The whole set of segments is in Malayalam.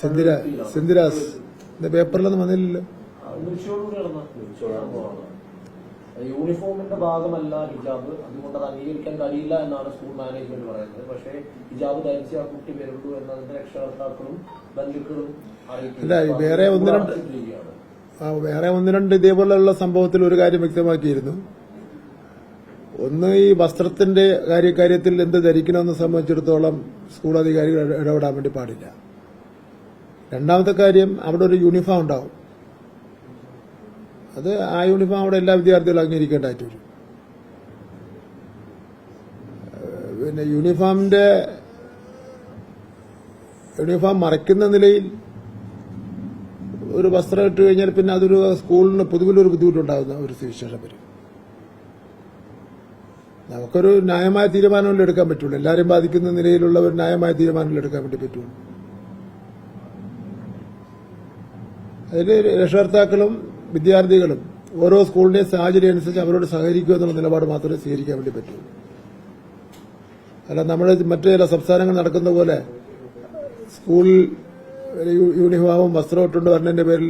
സെന്തിര സെന്തിരാസ്. എന്റെ പേപ്പറിലൊന്നും വന്നില്ലല്ലോ. യൂണിഫോമിന്റെ ഭാഗമല്ല ഹിജാബ്. അതുകൊണ്ട് അത് അംഗീകരിക്കാൻ കഴിയില്ല എന്നാണ് സ്കൂൾ മാനേജ്മെന്റ് പറയുന്നത്. പക്ഷേ ഹിജാബ് ധരിച്ച് ആ കുട്ടി വരുള്ളൂ എന്നതിന്റെ രക്ഷകർത്താക്കളും ബന്ധുക്കളും അല്ല, ഈ വേറെ ഒന്ന് രണ്ട് വേറെ ഒന്ന് രണ്ട് ഇതേപോലെയുള്ള സംഭവത്തിൽ ഒരു കാര്യം വ്യക്തമാക്കിയിരുന്നു. ഒന്ന് ഈ വസ്ത്രത്തിന്റെ കാര്യ കാര്യത്തിൽ എന്ത് ധരിക്കണമെന്ന് സംബന്ധിച്ചിടത്തോളം സ്കൂൾ അധികാരികൾ ഇടപെടാൻ വേണ്ടി പാടില്ല. രണ്ടാമത്തെ കാര്യം അവിടെ ഒരു യൂണിഫോം ഉണ്ടാവും. അത് ആ യൂണിഫോം അവിടെ എല്ലാ വിദ്യാർത്ഥികളും അംഗീകരിക്കേണ്ടതായിട്ട് വരും. പിന്നെ യൂണിഫോമിന്റെ യൂണിഫോം മറയ്ക്കുന്ന നിലയിൽ ഒരു വസ്ത്രം ഇട്ട് കഴിഞ്ഞാൽ പിന്നെ അതൊരു സ്കൂളിന് പൊതുവിലൊരു ബുദ്ധിമുട്ടുണ്ടാകുന്ന ഒരു വിശേഷം വരും. നമുക്കൊരു ന്യായമായ തീരുമാനമല്ലേ എടുക്കാൻ പറ്റുള്ളൂ? എല്ലാവരെയും ബാധിക്കുന്ന നിലയിലുള്ള ഒരു ന്യായമായ തീരുമാനമല്ലേ എടുക്കാൻ വേണ്ടി പറ്റുള്ളൂ? അതിൽ രക്ഷകർത്താക്കളും വിദ്യാർത്ഥികളും ഓരോ സ്കൂളിന്റെയും സാഹചര്യം അനുസരിച്ച് അവരോട് സഹകരിക്കുക എന്നുള്ള നിലപാട് മാത്രമേ സ്വീകരിക്കാൻ വേണ്ടി പറ്റൂ. അല്ല നമ്മൾ മറ്റു ചില സംസ്ഥാനങ്ങൾ നടക്കുന്ന പോലെ സ്കൂൾ യൂണിഫോമും വസ്ത്രവും ഇട്ടുകൊണ്ട് വരുന്നതിന്റെ പേരിൽ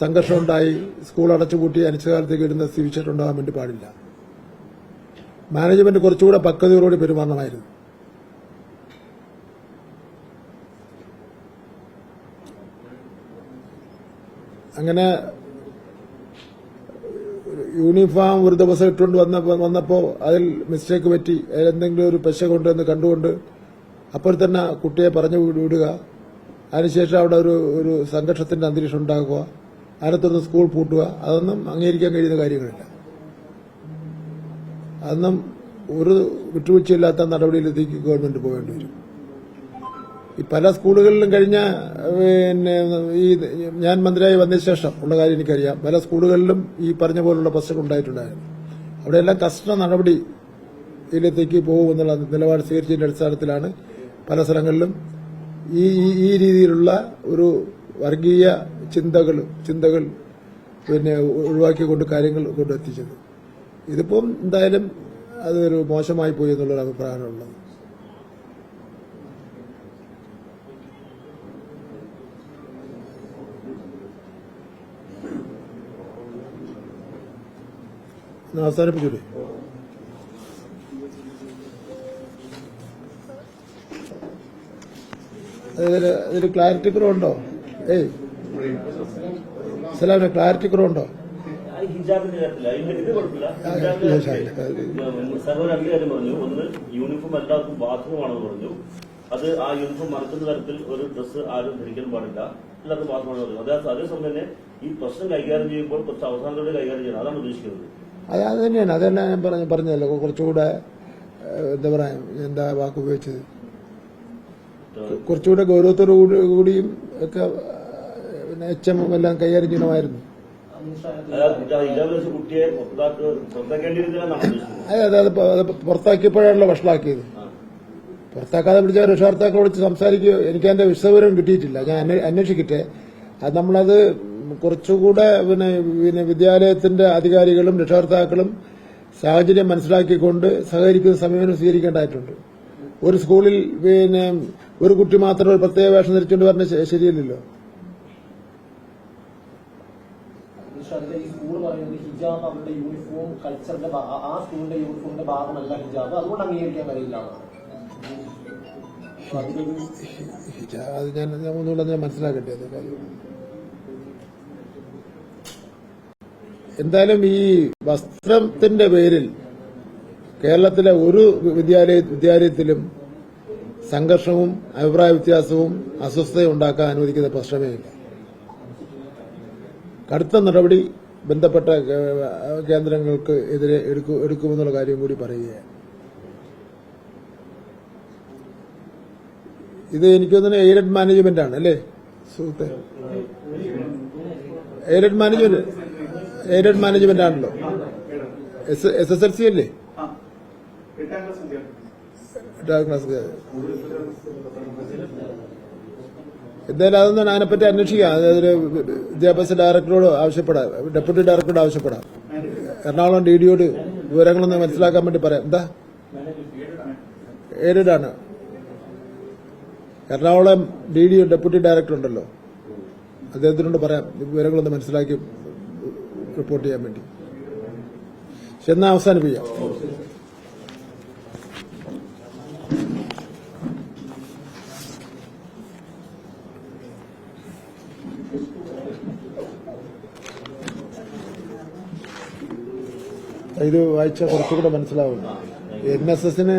സംഘർഷം ഉണ്ടായി സ്കൂൾ അടച്ചുപൂട്ടി അനിശ്ചിതകാലത്തേക്ക് ഇടുന്ന സ്ഥിതിച്ചിട്ടുണ്ടാകാൻ വേണ്ടി പാടില്ല. മാനേജ്മെന്റ് കുറച്ചുകൂടെ പക്വതയോടുകൂടി പെരുമാറണമായിരുന്നു. അങ്ങനെ യൂണിഫോം ഒരു ദിവസം ഇട്ടുകൊണ്ട് വന്നപ്പോൾ വന്നപ്പോൾ അതിൽ മിസ്റ്റേക്ക് പറ്റി. അതിലെന്തെങ്കിലും ഒരു പെശ കൊണ്ടുവന്ന് കണ്ടുകൊണ്ട് അപ്പോൾ തന്നെ കുട്ടിയെ പറഞ്ഞു വിട- വിടുക. അതിനുശേഷം അവിടെ ഒരു ഒരു സംഘർഷത്തിന്റെ അന്തരീക്ഷം ഉണ്ടാക്കുക അതിനകത്തൊന്ന് സ്കൂൾ പൂട്ടുക. അതൊന്നും അംഗീകരിക്കാൻ കഴിയുന്ന കാര്യങ്ങളില്ല. അതൊന്നും ഒരു വിട്ടുവീഴ്ചയില്ലാത്ത നടപടിയിലെത്തിക്ക് ഗവൺമെന്റ് പോകേണ്ടി വരും. പല സ്കൂളുകളിലും കഴിഞ്ഞ പിന്നെ ഈ ഞാൻ മന്ത്രിയായി വന്നതിന് ശേഷം ഉള്ള കാര്യം എനിക്കറിയാം. പല സ്കൂളുകളിലും ഈ പറഞ്ഞ പോലുള്ള പ്രശ്നങ്ങൾ ഉണ്ടായിട്ടുണ്ടായിരുന്നു. അവിടെയെല്ലാം കർശന നടപടി ഇതിലേക്ക് പോകുമെന്നുള്ള നിലപാട് സ്വീകരിച്ചതിന്റെ അടിസ്ഥാനത്തിലാണ് പല സ്ഥലങ്ങളിലും ഈ- ഈ രീതിയിലുള്ള ഒരു വർഗീയ ചിന്തകൾ ചിന്തകൾ പിന്നെ ഒഴിവാക്കിക്കൊണ്ട് കാര്യങ്ങൾ കൊണ്ടെത്തിച്ചത്. ഇതിപ്പം എന്തായാലും അതൊരു മോശമായി പോയി എന്നുള്ളൊരു അഭിപ്രായമാണുള്ളത് അവസാനിപ്പിച്ചൂടെ അതിൽ ക്ലാരിറ്റി കുറവുണ്ടോ? ഏയ്. സലാമിന് ക്ലാരിറ്റി കുറവുണ്ടോ? ഹിജാബിന്റെ കാര്യത്തില്ല ഇത് കുഴപ്പമില്ല. കാര്യത്തിൽ രണ്ട് കാര്യം പറഞ്ഞു. ഒന്ന് യൂണിഫോം എല്ലാവർക്കും ബാധകമാണെന്ന് പറഞ്ഞു. അത് ആ യൂണിഫോം മറക്കുന്ന തരത്തിൽ ഒരു ഡ്രസ്സ് ആരും ധരിക്കാൻ പാടില്ല. എല്ലാവർക്കും ബാധകമാണെന്ന് പറഞ്ഞു. അതേ അതേസമയം തന്നെ ഈ പ്രശ്നം കൈകാര്യം ചെയ്യുമ്പോൾ കുറച്ച് അവസാനത്തോടെ കൈകാര്യം ചെയ്യണം. അതാണ് ഉദ്ദേശിക്കുന്നത്. അത് അത് തന്നെയാണ്. അതന്നെ ഞാൻ പറഞ്ഞു പറഞ്ഞല്ലോ കുറച്ചുകൂടെ എന്താ പറയാ എന്താ വാക്ക് ഉപയോഗിച്ചത്? കുറച്ചുകൂടെ ഗൗരവത്തോടു കൂടി- കൂടിയും ഒക്കെ പിന്നെ എച്ച് എം എല്ലാം കൈകാര്യം ചെയ്യണമായിരുന്നു. അതെ അതെ അത് പുറത്താക്കിയപ്പോഴാണല്ലോ വഷളാക്കിയത്. പുറത്താക്കാതെ രക്ഷാർത്ഥാക്കളെ വിളിച്ച് സംസാരിക്കുകയോ എനിക്ക് അതിന്റെ വിശദവിവരം കിട്ടിയിട്ടില്ല. ഞാൻ അന്വേ- അന്വേഷിക്കട്ടെ. അത് നമ്മളത് കുറച്ചുകൂടെ പിന്നെ പിന്നെ വിദ്യാലയത്തിന്റെ അധികാരികളും രക്ഷകർത്താക്കളും സാഹചര്യം മനസ്സിലാക്കിക്കൊണ്ട് സഹകരിക്കുന്ന സമീപനം സ്വീകരിക്കേണ്ടതായിട്ടുണ്ട്. ഒരു സ്കൂളിൽ പിന്നെ ഒരു കുട്ടി മാത്രം ഒരു പ്രത്യേക വേഷം ധരിച്ചുകൊണ്ട് പറഞ്ഞ ശരിയല്ലല്ലോ. ഈ സ്കൂൾ പറയുന്നത് ഹിജാബ് അവരുടെ യൂണിഫോം കൾച്ചറിന്റെ ആ- സ്കൂളിന്റെ യൂണിഫോമിന്റെ ഭാഗമല്ല ഹിജാബ്. അതുകൊണ്ട് അംഗീകരിക്കാൻ കഴിയില്ല. അത് ഞാൻ ഒന്നുകൂടെ ഞാൻ മനസ്സിലാക്കട്ടെ അത് കാര്യം. എന്തായാലും ഈ വസ്ത്രത്തിന്റെ പേരിൽ കേരളത്തിലെ ഒരു വിദ്യാലയ വിദ്യാലയത്തിലും സംഘർഷവും അഭിപ്രായ വ്യത്യാസവും അസ്വസ്ഥതയും ഉണ്ടാക്കാൻ അനുവദിക്കുന്ന പ്രശ്നമേ ഇല്ല. കടുത്ത നടപടി ബന്ധപ്പെട്ട കേന്ദ്രങ്ങൾക്ക് എതിരെ എടുക്കു- എടുക്കുമെന്നുള്ള കാര്യം കൂടി പറയുകയാണ്. ഇത് എനിക്ക് തോന്നുന്നു എയ്ഡഡ് മാനേജ്മെന്റ് ആണ് അല്ലേ? സുഹൃത്തെ? എയ്ഡഡ് മാനേജ്മെന്റ് എയ്ഡഡ് മാനേജ്മെന്റ് ആണല്ലോ. എസ് എസ് എൽ സി അല്ലേ? എട്ടാം ക്ലാസ് എന്തായാലും അതൊന്നും അതിനെപ്പറ്റി അന്വേഷിക്കാം. അതൊരു വിദ്യാഭ്യാസ ഡയറക്ടറോട് ആവശ്യപ്പെടാം. ഡെപ്യൂട്ടി ഡയറക്ടറോട് ആവശ്യപ്പെടാം. എറണാകുളം ഡി ഡിയോട് വിവരങ്ങളൊന്ന് മനസ്സിലാക്കാൻ വേണ്ടി പറയാം. എന്താ? എയ്ഡഡ് ആണ്. Ernakulam D D deputy director ഉണ്ടല്ലോ. അദ്ദേഹത്തിനോട് പറയാം. വിവരങ്ങളൊന്ന് മനസ്സിലാക്കി റിപ്പോർട്ട് ചെയ്യാൻ വേണ്ടി. എന്നാ അവസാനിപ്പിക്കാം. ഇത് വായിച്ചാൽ കുറച്ചുകൂടെ മനസ്സിലാവും എൻ എസ് എസിന്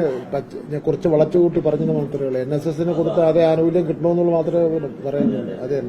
ഞാൻ കുറച്ച് വളച്ചുകൂട്ടി പറഞ്ഞത് മാത്രമേ ഉള്ളൂ. എൻ എസ് എസിന് കൊടുത്ത അതേ ആനുകൂല്യം കിട്ടണമെന്നുള്ള മാത്രമേ പറയുന്നുള്ളൂ. അതേ